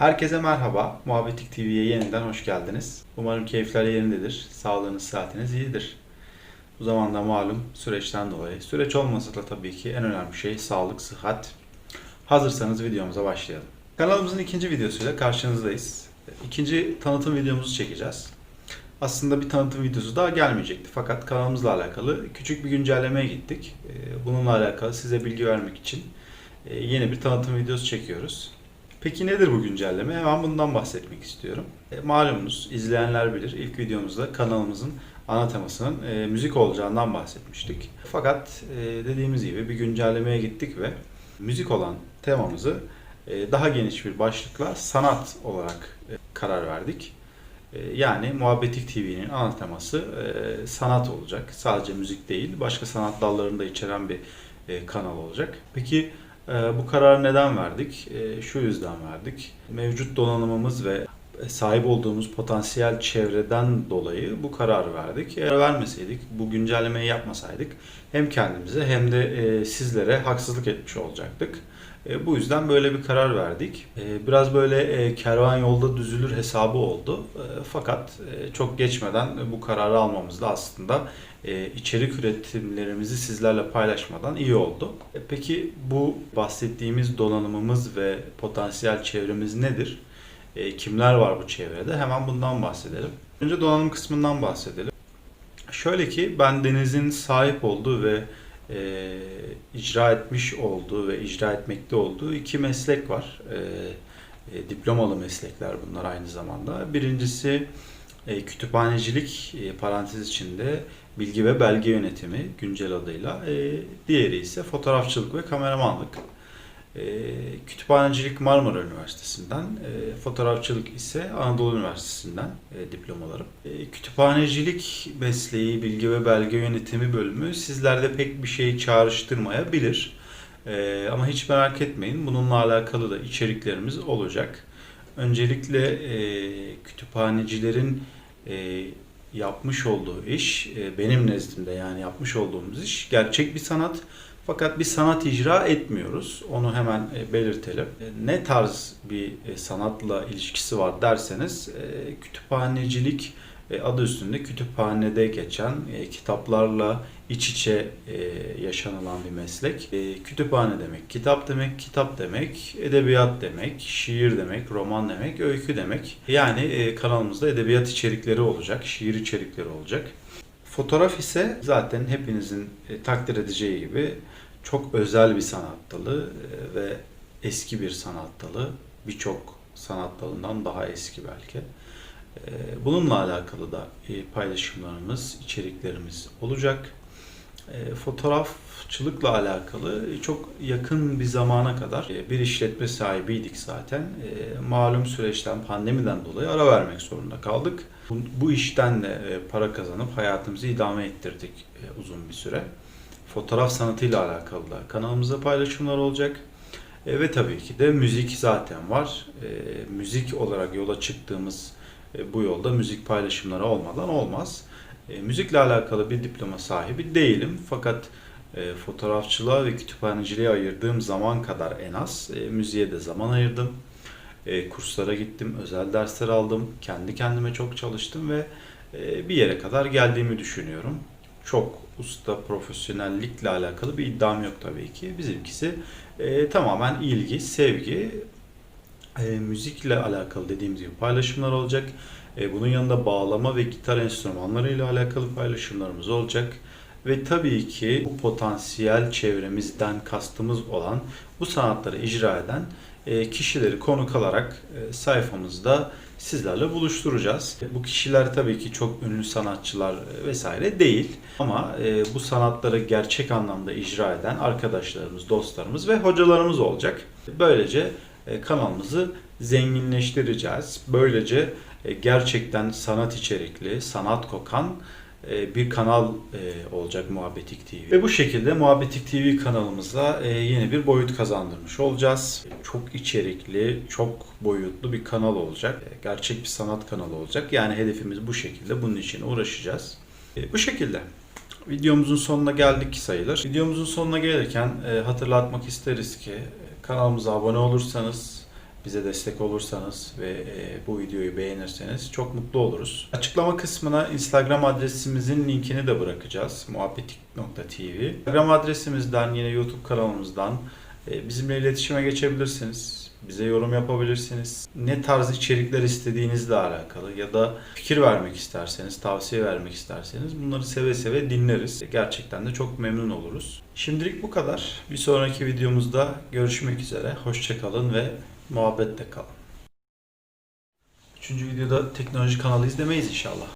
Herkese merhaba. Muhabbetik TV'ye yeniden hoş geldiniz. Umarım keyifler yerindedir. Sağlığınız, saatiniz iyidir. Bu zamanda malum süreçten dolayı. Süreç olmasa da tabii ki en önemli şey sağlık, sıhhat. Hazırsanız videomuza başlayalım. Kanalımızın ikinci videosuyla karşınızdayız. İkinci tanıtım videomuzu çekeceğiz. Aslında bir tanıtım videosu daha gelmeyecekti. Fakat kanalımızla alakalı küçük bir güncellemeye gittik. Ee, Bununla alakalı size bilgi vermek için e, yeni bir tanıtım videosu çekiyoruz. Peki nedir bu güncelleme? Hemen bundan bahsetmek istiyorum. E, malumunuz, izleyenler bilir. İlk videomuzda kanalımızın ana temasının e, müzik olacağından bahsetmiştik. Fakat e, dediğimiz gibi bir güncellemeye gittik ve müzik olan temamızı e, daha geniş bir başlıkla sanat olarak e, karar verdik. E, Yani Muhabbetik TV'nin ana teması e, sanat olacak. Sadece müzik değil, başka sanat dallarını da içeren bir e, kanal olacak. Peki e, bu kararı neden verdik? E, Şu yüzden verdik. Mevcut donanımımız ve sahip olduğumuz potansiyel çevreden dolayı bu kararı verdik. Eğer vermeseydik, bu güncellemeyi yapmasaydık hem kendimize hem de e, sizlere haksızlık etmiş olacaktık. E, Bu yüzden böyle bir karar verdik. E, Biraz böyle kervan yolda düzülür hesabı oldu. Fakat çok geçmeden bu kararı almamız da aslında içerik üretimlerimizi sizlerle paylaşmadan iyi oldu. E, Peki bu bahsettiğimiz donanımımız ve potansiyel çevremiz nedir? E, Kimler var bu çevrede? Hemen bundan bahsedelim. Önce donanım kısmından bahsedelim. Şöyle ki ben Deniz'in sahip olduğu ve e, icra etmiş olduğu ve icra etmekte olduğu iki meslek var. E, e, diplomalı meslekler bunlar aynı zamanda. Birincisi e, kütüphanecilik e, parantez içinde bilgi ve belge yönetimi güncel adıyla. E, diğeri ise fotoğrafçılık ve kameramanlık. E, kütüphanecilik Marmara Üniversitesi'nden, e, fotoğrafçılık ise Anadolu Üniversitesi'nden e, diplomalarım. E, kütüphanecilik mesleği, bilgi ve belge yönetimi bölümü sizlerde pek bir şey çağrıştırmayabilir. E, ama hiç merak etmeyin, bununla alakalı da içeriklerimiz olacak. Öncelikle e, kütüphanecilerin e, yapmış olduğu iş, e, benim nezdimde yani yapmış olduğumuz iş gerçek bir sanat. Fakat bir sanat icra etmiyoruz. Onu hemen e, belirtelim. E, Ne tarz bir e, sanatla ilişkisi var derseniz kütüphanecilik adı üstünde kütüphanede geçen e, kitaplarla iç içe e, yaşanılan bir meslek. E, Kütüphane demek, kitap demek, kitap demek, edebiyat demek, şiir demek, roman demek, öykü demek. Yani e, kanalımızda edebiyat içerikleri olacak, şiir içerikleri olacak. Fotoğraf ise zaten hepinizin e, takdir edeceği gibi çok özel bir sanat dalı e, ve eski bir sanat dalı. Birçok sanat dalından daha eski belki. E, Bununla alakalı da e, paylaşımlarımız, içeriklerimiz olacak. E, Fotoğrafçılıkla alakalı çok yakın bir zamana kadar e, bir işletme sahibiydik zaten. E, Malum süreçten, pandemiden dolayı ara vermek zorunda kaldık. Bu, işten de e, para kazanıp hayatımızı idame ettirdik uzun bir süre. Fotoğraf sanatıyla alakalı da kanalımızda paylaşımlar olacak. E, ve tabii ki de müzik zaten var. E, müzik olarak yola çıktığımız e, bu yolda müzik paylaşımları olmadan olmaz. E, müzikle alakalı bir diploma sahibi değilim. Fakat e, fotoğrafçılığa ve kütüphaneciliğe ayırdığım zaman kadar en az müziğe de zaman ayırdım. Kurslara gittim, özel dersler aldım, kendi kendime çok çalıştım ve bir yere kadar geldiğimi düşünüyorum. Çok usta, profesyonellikle alakalı bir iddiam yok tabii ki. Bizimkisi e, tamamen ilgi, sevgi, e, müzikle alakalı dediğimiz gibi paylaşımlar olacak. E, bunun yanında bağlama ve gitar enstrümanlarıyla alakalı paylaşımlarımız olacak. Ve tabii ki bu potansiyel çevremizden kastımız olan bu sanatları icra eden e, kişileri konuk alarak e, sayfamızda sizlerle buluşturacağız. Bu kişiler tabii ki çok ünlü sanatçılar e, vesaire değil ama e, bu sanatları gerçek anlamda icra eden arkadaşlarımız, dostlarımız ve hocalarımız olacak. Böylece e, kanalımızı zenginleştireceğiz. Böylece e, gerçekten sanat içerikli, sanat kokan e, bir kanal e, olacak Muhabbetik TV. Ve bu şekilde Muhabbetik TV kanalımıza e, yeni bir boyut kazandırmış olacağız. Çok içerikli, çok boyutlu bir kanal olacak. E, Gerçek bir sanat kanalı olacak. Yani hedefimiz bu şekilde. Bunun için uğraşacağız. E, Bu şekilde. Videomuzun sonuna geldik sayılır. Videomuzun sonuna gelirken e, hatırlatmak isteriz ki kanalımıza abone olursanız bize destek olursanız ve e, bu videoyu beğenirseniz çok mutlu oluruz. Açıklama kısmına Instagram adresimizin linkini de bırakacağız. muhabbetik.tv Instagram adresimizden yine YouTube kanalımızdan e, bizimle iletişime geçebilirsiniz. Bize yorum yapabilirsiniz. Ne tarz içerikler istediğinizle alakalı ya da fikir vermek isterseniz, tavsiye vermek isterseniz bunları seve seve dinleriz. Gerçekten de çok memnun oluruz. Şimdilik bu kadar. Bir sonraki videomuzda görüşmek üzere. Hoşçakalın ve muhabbetle kalın. Üçüncü videoda teknoloji kanalı izlemeyiz inşallah.